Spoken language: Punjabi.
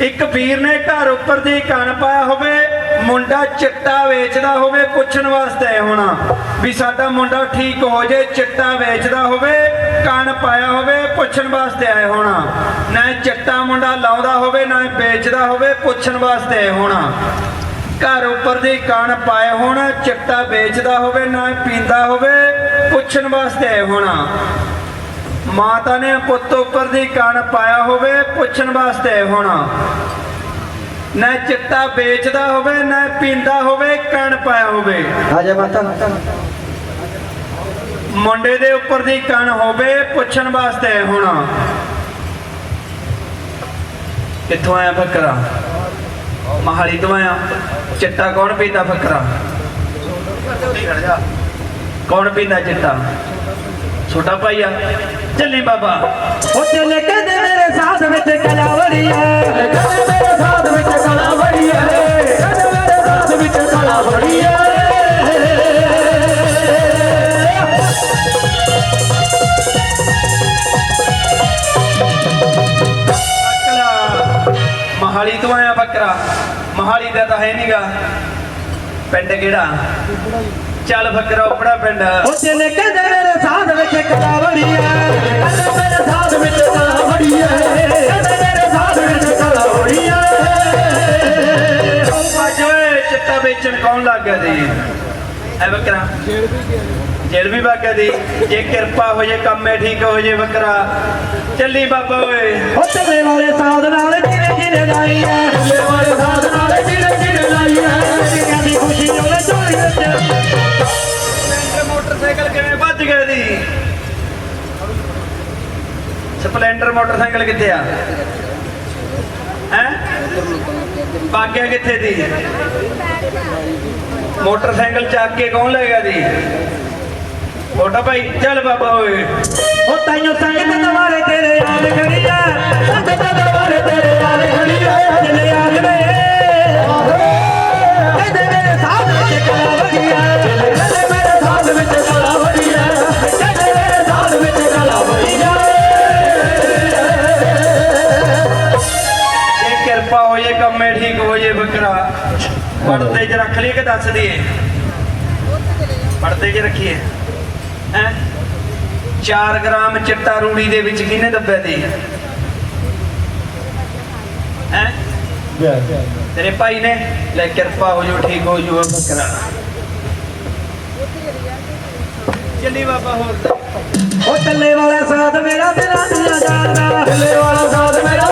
ਇੱਕ ਵੀਰ ਨੇ ਘਰ ਉੱਪਰ ਦੀ ਕਣ ਪਾਇਆ ਹੋਵੇ, ਮੁੰਡਾ ਚਿੱਟਾ ਵੇਚਦਾ ਹੋਵੇ ਪੁੱਛਣ ਵਾਸਤੇ ਹੋਣਾ ਵੀ ਸਾਡਾ ਮੁੰਡਾ ਠੀਕ ਹੋ ਜੇ, ਚਿੱਟਾ ਵੇਚਦਾ ਹੋਵੇ ਕਣ ਪਾਇਆ ਹੋਵੇ, ਪੁੱਛਣ ਵਾਸਤੇ ਆਏ ਹੋਣਾ। ਨਾ ਚਿੱਟਾ ਮੁੰਡਾ ਲਾਉਂਦਾ ਹੋਵੇ, ਨਾ ਵੇਚਦਾ ਹੋਵੇ, ਪੁੱਛਣ ਵਾਸਤੇ ਆਏ ਹੋਣਾ। ਘਰ ਉੱਪਰ ਦੀ ਕਣ ਪਾਏ ਹੋਣਾ, ਚਿੱਟਾ ਵੇਚਦਾ ਹੋਵੇ, ਨਾ ਪੀਂਦਾ ਹੋਵੇ, ਪੁੱਛਣ ਵਾਸਤੇ ਆਏ ਹੋਣਾ। ਮਾਤਾ ਨੇ ਪੁੱਤ ਉੱਪਰ ਦੀ ਕਣ ਪਾਇਆ ਹੋਵੇ ਪੁੱਛਣ ਵਾਸਤੇ ਹੋਣਾ। ਨਾ ਚਿੱਟਾ ਵੇਚਦਾ ਹੋਵੇ ਨਾ ਪੀਂਦਾ ਹੋਵੇ ਕਣ ਪਾਇਆ ਹੋਵੇ। ਆ ਜਾ ਮਾਤਾ। ਮੁੰਡੇ ਦੇ ਉੱਪਰ ਦੀ ਕਣ ਹੋਵੇ ਪੁੱਛਣ ਵਾਸਤੇ ਹੋਣਾ। ਕਿੱਥੋਂ ਆਇਆ ਫਕਰਾ? ਮਹਾਲੀ ਤੋਂ ਆਇਆ। ਚਿੱਟਾ ਕੌਣ ਪੀਂਦਾ ਫਕਰਾ? ਕੌਣ ਪੀਂਦਾ ਚਿੱਟਾ? ਛੋਟਾ ਭਾਈ ਆ। ਚੱਲੀ ਬਾਬਾ। ਉਹ ਚੱਲੇ ਕਹਿੰਦੇ ਮੇਰੇ ਸਾਥ ਵਿੱਚ ਕਲਾਵੜੀ ਹੈ। ਕਹਿੰਦੇ ਮੇਰੇ ਸਾਥ ਵਿੱਚ ਕਲਾਵੜੀ ਹੈ। ਕਹਿੰਦੇ ਮੇਰੇ ਸਾਥ ਵਿੱਚ ਕਲਾਵੜੀ ਹੈ। ਅਕਲਾ ਮਹਾਲੀ ਤੋਂ ਆਇਆ ਬੱਕਰਾ। ਮਹਾਲੀ ਦਾ ਤਾਂ ਹੈ ਨਹੀਂਗਾ ਪਿੰਡ ਕਿਹੜਾ? ਚੱਲ ਬੱਕਰਾ ਉਪੜਾ ਪਿੰਡ। ਉਹ ਚੱਲੇ ਕਹਿੰਦੇ ਮੇਰੇ ਵੇਚਣ ਕੌਣ ਲੱਗ ਗਿਆ ਜੀ ਐ ਬੱਕਰਾ। ਜੇਲ੍ਹ ਵੀ ਬਾਗਾ ਦੀ ਜੇ ਕਿਰਪਾ ਹੋ ਜੇ ਕੰਮੇ ਠੀਕ ਹੋ ਜੇ ਬੱਕਰਾ। ਚੱਲੀ ਬਾਬਾ ਓਏ। ਵਾਲੇ ਨਾਲ ਲਾਈ ਹੈ ਚੱਲੇ ਵਾਲੇ ਸਾਥ ਨਾਲ ਜਿਹੜੇ ਜਿਹੜੇ ਲਾਈ ਹੈ ਖੁਸ਼ੀ ਉਹਨੇ ਵਿੱਚ ਸਪਲੈਂਡਰ ਮੋਟਰਸਾਈਕਲ ਕਿਵੇਂ ਗਏ ਦੀ ਸਪਲੈਂਡਰ ਮੋਟਰਸਾਈਕਲ ਕਿੱਥੇ ਆ? ਹੈ? ਬਾਗਿਆ ਕਿੱਥੇ ਦੀ? ਮੋਟਰਸਾਈਕਲ ਚੱਕ ਕੇ ਕੌਣ ਲੈ ਗਿਆ ਦੀ ਛੋਟਾ ਭਾਈ ਚੱਲ ਬਾਬਾ ਓਏ। ਉਹ ਤਾਈਓ ਸੰਗਤ ਦਵਾਰੇ ਤੇਰੇ ਕੰਮੇ ਠੀਕ ਹੋ ਜੇ ਬੱਕਰਾ। ਪਰਦੇ 'ਚ ਰੱਖ ਲਈਏ ਕਿ ਦੱਸ ਦਈਏ? ਪਰਦੇ 'ਚ ਰੱਖੀਏ। ਹੈ? 4 ਗ੍ਰਾਮ ਚਿੱਟਾ ਰੂੜੀ ਦੇ ਵਿੱਚ ਕਿਹਨੇ ਦੱਬਿਆ ਦੀ ਹੈ? ਤੇਰੇ ਭਾਈ ਨੇ? ਲੈ ਕਿਰਪਾ ਹੋ ਜੋ ਠੀਕ ਹੋ ਜੋ ਬੱਕਰਾ। ਚੱਲੀ ਬਾਬਾ ਹੋਰ। ਤਾਂ। ਉਹ ਚੱਲੇ ਵਾਲਾ ਸਾਥ ਮੇਰਾ ਦਿਲਾਂ ਦੀਆਂ ਜਾਣਦਾ। ਚੱਲੇ ਵਾਲਾ ਸਾਥ ਮੇਰਾ